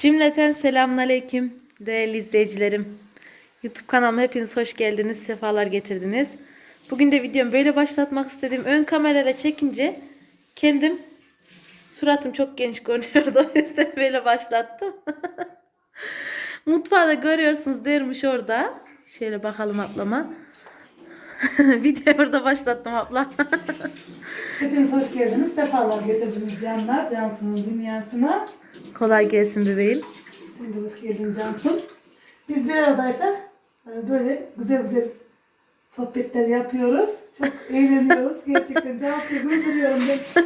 Cümleten selamünaleyküm değerli izleyicilerim. YouTube kanalıma hepiniz hoş geldiniz, sefalar getirdiniz. Bugün de videomu böyle başlatmak istedim. Ön kamerayla çekince kendim suratım çok genç görünüyordu. O yüzden böyle başlattım. Mutfağı da görüyorsunuz dermiş orada. Şöyle bakalım ablama. Videoyu orada başlattım abla. Hepiniz hoş geldiniz. Sefalar getirdiniz canlar. Cansu'nun dünyasına. Kolay gelsin bebeğim. Sen de hoş geldin Cansu. Biz bir aradaysak e, böyle güzel güzel sohbetler yapıyoruz. Çok eğleniyoruz. Gerçekten Cansu'yu güldürüyorum ben.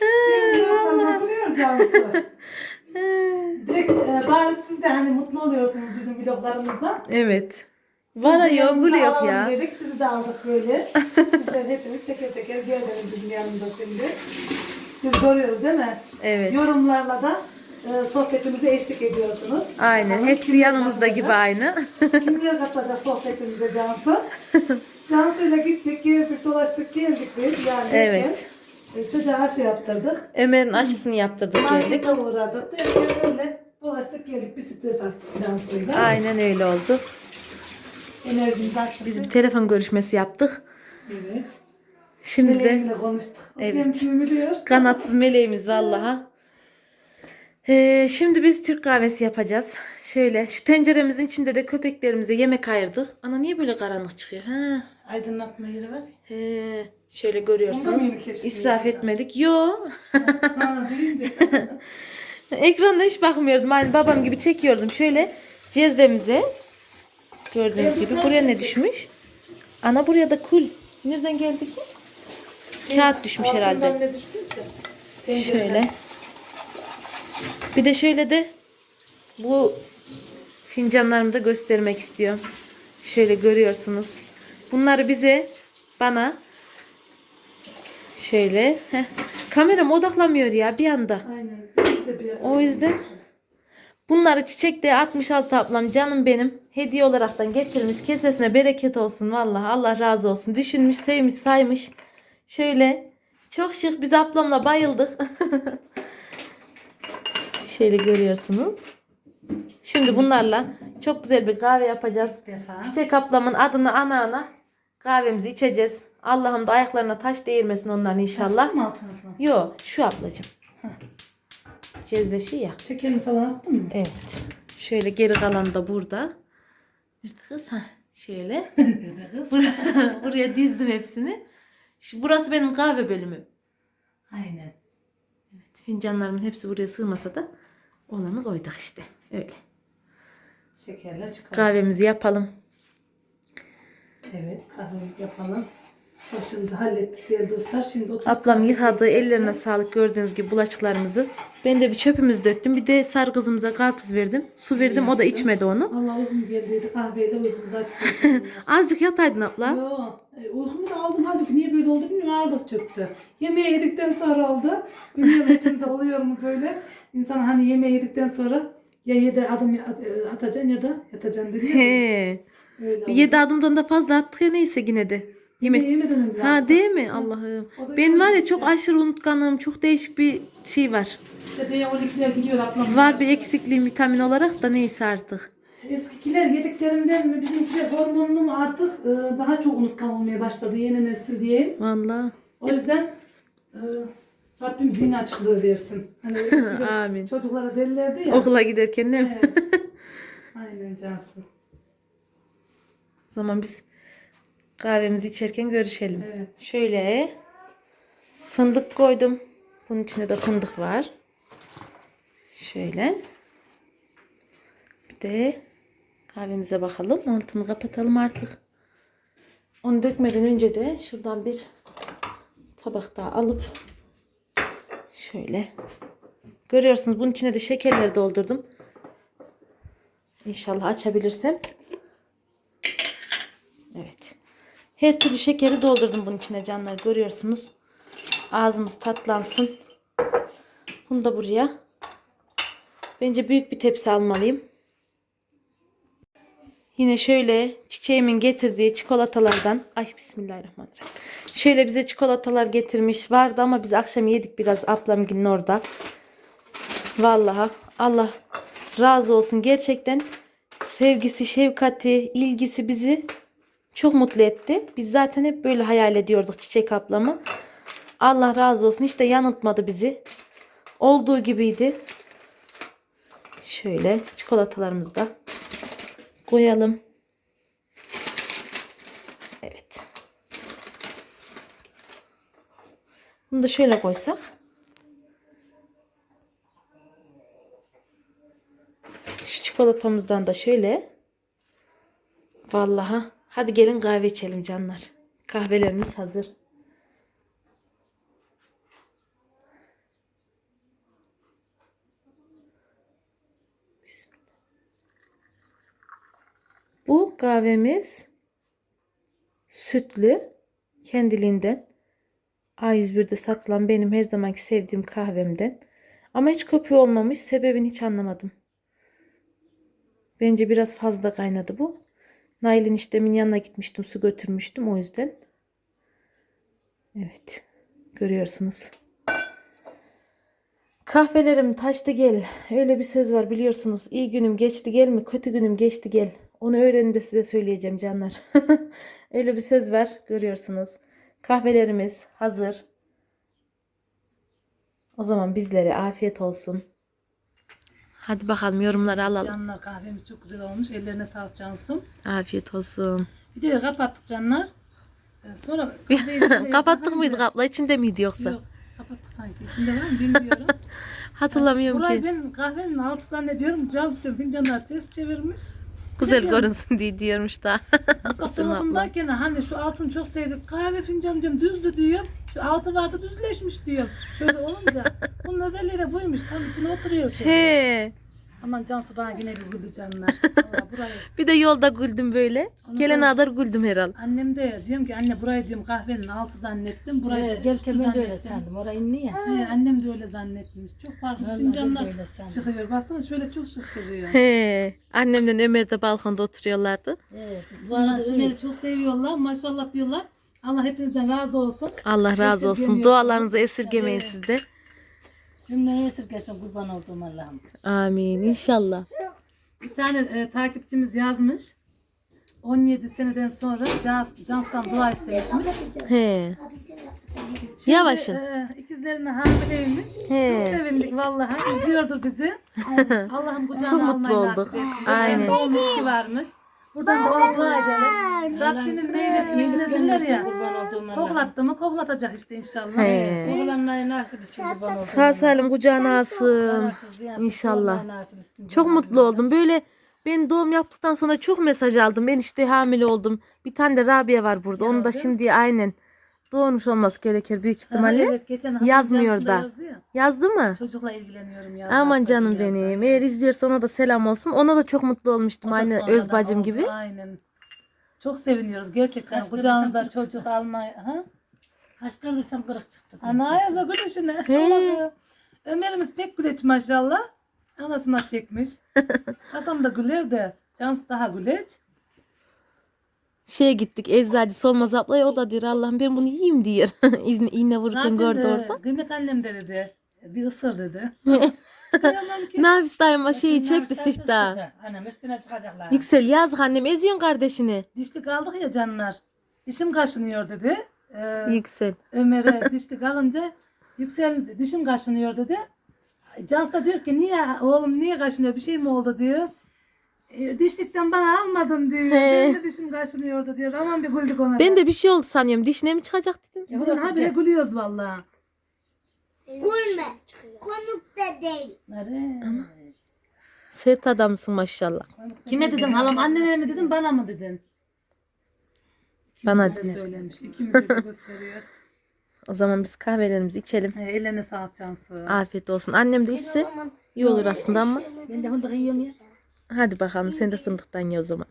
Ben güldürüyor Cansu. Direkt e, bari siz de hani mutlu oluyorsunuz bizim vloglarımızdan. Evet. Siz Var de ya. Dedik, sizi de aldık böyle. Sizler hepiniz teker teker geldiniz bizim yanımıza şimdi. Biz görüyoruz değil mi? Evet. Yorumlarla da e, sohbetimize eşlik ediyorsunuz. Aynen. Bakalım Hepsi yanımızda katılacak? gibi aynı. Kimler katılacak sohbetimize Cansu? Cansu'yla gittik, gezdik, dolaştık, geldik biz. Yani Evet. e, çocuğa aşı yaptırdık. Ömer'in aşısını yaptırdık geldik. Markete uğradık. Derken öyle dolaştık geldik. Bir stres attık Cansu'yla. Aynen öyle oldu. Enerjimizi attık. Biz bir telefon görüşmesi yaptık. Evet. Şimdi de konuştuk. Evet. kanatsız meleğimiz vallaha. Ee, şimdi biz Türk kahvesi yapacağız. Şöyle şu tenceremizin içinde de köpeklerimize yemek ayırdık. Ana niye böyle karanlık çıkıyor? Ha. Aydınlatma yeri var. He, şöyle görüyorsunuz. İsraf etmedik. Yo. Ha hiç bakmıyordum. Hani babam gibi çekiyordum. Şöyle cezvemize gördüğünüz gibi buraya ne düşmüş? Ana buraya da kul. Nereden geldi ki? Kağıt düşmüş herhalde. Şöyle. Bir de şöyle de bu fincanlarımı da göstermek istiyorum. Şöyle görüyorsunuz. Bunları bize bana şöyle heh, kameram odaklamıyor ya bir anda. Aynen. Bir- O yüzden bunları çiçekte 66 ablam canım benim hediye olaraktan getirmiş. Kesesine bereket olsun vallahi Allah razı olsun. Düşünmüş, sevmiş, saymış. Şöyle çok şık biz ablamla bayıldık. Şöyle görüyorsunuz. Şimdi bunlarla çok güzel bir kahve yapacağız. defa. Çiçek ablamın adını ana ana kahvemizi içeceğiz. Allah'ım da ayaklarına taş değirmesin onların inşallah. Mı? Yo şu ablacığım. Cezveşi ya. Şekerini falan attın mı? Evet. Şöyle geri kalan da burada. Nerede kız? Ha, şöyle. Kız. Buraya, buraya dizdim hepsini. Şu, burası benim kahve bölümü. Aynen. Evet, fincanlarımın hepsi buraya sığmasa da olanı koyduk işte. Öyle. Şekerler çıkalım. Kahvemizi yapalım. Evet kahvemizi yapalım. Başımızı hallettik değerli dostlar. Şimdi oturup Ablam yıkadı. Ellerine sağlık gördüğünüz gibi bulaşıklarımızı. Ben de bir çöpümüzü döktüm. Bir de sarı kızımıza karpuz verdim. Su verdim. O da içmedi onu. Allah uykum geldiydi. Kahveyle uykumuzu açacağız. Azıcık yataydın abla. Yo, e, uykumu da aldım halbuki niye böyle oldu bilmiyorum ağırlık çöktü. Yemeği yedikten sonra oldu. Bilmiyorum hepinize oluyor mu böyle. İnsan hani yemeği yedikten sonra ya yedi adım ya- e, atacaksın ya da yatacaksın dedi. ya. He. Öyle oldu. Yedi adımdan da fazla attık ya neyse yine de. Yemek. Yemeği yemeden önce. Ha değil mi? Allah'ım. O da Ben var ya çok aşırı unutkanım. Çok değişik bir şey var. İşte B12'ler gidiyor ablam. Var bir eksikliğim vitamin olarak da neyse artık. Eskikiler yediklerinden mi bizimkiler hormonlu mu artık e, daha çok unutkan olmaya başladı yeni nesil diyeyim. Vallahi. O yüzden e, Rabbim zihin açıklığı versin. Hani eskiden Amin. Çocuklara derlerdi ya. Okula giderken değil mi? Evet. Aynen Cansu. O zaman biz kahvemizi içerken görüşelim. Evet. Şöyle fındık koydum. Bunun içinde de fındık var. Şöyle. Bir de kahvemize bakalım. Altını kapatalım artık. Onu dökmeden önce de şuradan bir tabak daha alıp şöyle görüyorsunuz bunun içine de şekerleri doldurdum. İnşallah açabilirsem. Evet. Her türlü şekeri doldurdum bunun içine canlar görüyorsunuz. Ağzımız tatlansın. Bunu da buraya. Bence büyük bir tepsi almalıyım. Yine şöyle çiçeğimin getirdiği çikolatalardan. Ay bismillahirrahmanirrahim. Şöyle bize çikolatalar getirmiş. Vardı ama biz akşam yedik biraz ablamgilin orada. Vallahi Allah razı olsun. Gerçekten sevgisi, şefkati, ilgisi bizi çok mutlu etti. Biz zaten hep böyle hayal ediyorduk Çiçek ablamı. Allah razı olsun. Hiç de yanıltmadı bizi. Olduğu gibiydi. Şöyle çikolatalarımızı da koyalım. Evet. Bunu da şöyle koysak. Şu çikolatamızdan da şöyle. Vallahi. Hadi gelin kahve içelim canlar. Kahvelerimiz hazır. Bismillah. Bu kahvemiz sütlü kendiliğinden A101'de satılan benim her zamanki sevdiğim kahvemden. Ama hiç köpüğü olmamış. Sebebini hiç anlamadım. Bence biraz fazla kaynadı bu. Nail'in işlemin yanına gitmiştim. Su götürmüştüm o yüzden. Evet. Görüyorsunuz. Kahvelerim taştı gel. Öyle bir söz var biliyorsunuz. İyi günüm geçti gel mi? Kötü günüm geçti gel. Onu öğrenin de size söyleyeceğim canlar. Öyle bir söz var görüyorsunuz. Kahvelerimiz hazır. O zaman bizlere afiyet olsun. Hadi bakalım yorumları alalım. Canlar kahvemiz çok güzel olmuş. Ellerine sağlık Cansu'm. Afiyet olsun. Videoyu kapattık canlar. Ee, Sonra kahveyi Kapattık mıydı kapla? İçinde miydi yoksa? Yok kapattık sanki. İçinde var mı bilmiyorum. Hatırlamıyorum Burayı ki. ben kahvenin altı zannediyorum. Cansu diyorum fincanlar ters çevirmiş. Güzel Bilmiyorum. görünsün diye diyormuş da. Dolabındayken hani şu altını çok sevdik. Kahve fincanı diyorum düzdü diyorum. Şu altı vardı düzleşmiş diyorum. Şöyle olunca. Bunun özelliği de buymuş. Tam içine oturuyor şöyle. He. Aman Cansu bana yine bir güldü canlar. Vallahi burayı. Bir de yolda güldüm böyle. Ondan Gelene sonra- kadar güldüm herhal. Annem de diyorum ki anne burayı diyorum kahvenin altı zannettim. Burayı da Evet, üstü gelirken ben de öyle zannettim. sandım. Orayı indi ya. He, annem de öyle zannetmiş. Çok farklı Vallahi fincanlar öyle sandım. çıkıyor. Baksana şöyle çok şık duruyor. He. Annemle Ömer de balkonda oturuyorlardı. Evet, biz Bu bana arada şey, Ömer'i çok seviyorlar. Maşallah diyorlar. Allah hepinizden razı olsun. Allah razı olsun. Esirgemiyorsunuz. Dualarınızı esirgemeyin siz de. Cümleye esirgesin kurban olduğum Allah'ım. Amin. İnşallah. Bir tane e, takipçimiz yazmış. 17 seneden sonra Cans- Cans'tan dua istemişmiş. He. Şimdi, Yavaşın. E, ikizlerine hamileymiş. He. Çok sevindik vallahi. İzliyordur bizi. Allah'ım Çok kucağına mutlu almayı olduk. nasip etsin. Aynen. Ki varmış. Buradan dua edelim. Rabbimin meyvesini dinlediler ya. Koklattı mı koklatacak işte inşallah. He. Kovulanlara nasip etsin kurban olduğum Sağ salim kucağına alsın. İnşallah. Çok mutlu oldum. Böyle ben doğum yaptıktan sonra çok mesaj aldım. Ben işte hamile oldum. Bir tane de Rabia var burada. Onu da şimdi aynen doğurmuş olması gerekir büyük ihtimalle. evet, geçen Yazmıyor Cansu da. yazdı ya. Yazdı mı? Çocukla ilgileniyorum yazdı. Aman canım yazdı. benim. Eğer izliyorsa ona da selam olsun. Ona da çok mutlu olmuştum. Da Aynı sonradan öz bacım oldu, gibi. Aynen. Çok seviniyoruz gerçekten. Kaç Kucağınızda kırdıysam çocuk almaya. Ha? Kaç kırdıysam kırık çıktı. Ana ayaza gülüşüne. He. Allah'ım. Ömer'imiz pek güleç maşallah. Anasına çekmiş. Hasan da güler de. Cansu daha güleç. Şeye gittik eczacı Solmaz ablaya o da diyor Allah'ım ben bunu yiyeyim diyor. İğne, iğne vururken Zaten gördü de orada. Kıymet annem de dedi. Bir ısır dedi. Nafis daima şeyi çekti çıktı. Anam üstüne çıkacaklar. Yüksel yazık annem eziyorsun kardeşini. Dişlik aldık ya canlar. Dişim kaşınıyor dedi. Ee, Yüksel. Ömer'e dişlik alınca yüksel dişim kaşınıyor dedi. Cansu da diyor ki niye oğlum niye kaşınıyor bir şey mi oldu diyor. E, dişlikten bana almadın diyor. Benim de dişim kaşınıyordu diyor. Aman bir güldük ona. Ben de bir şey oldu sanıyorum. Dişine mi çıkacak dedim. Bugün habire gülüyoruz valla. Gülme. Konuk da değil. Nereye? Sert adamsın maşallah. Kime dedin halam annene mi dedin bana mı dedin? Bana Ne söylemiş. İkimize de gösteriyor. O zaman biz kahvelerimizi içelim. He, ellerine sağlık Cansu. Afiyet olsun. Annem de içse iyi olur aslında ama. Ben de fındık yiyorum ya. Hadi bakalım sen de fındıktan ye o zaman.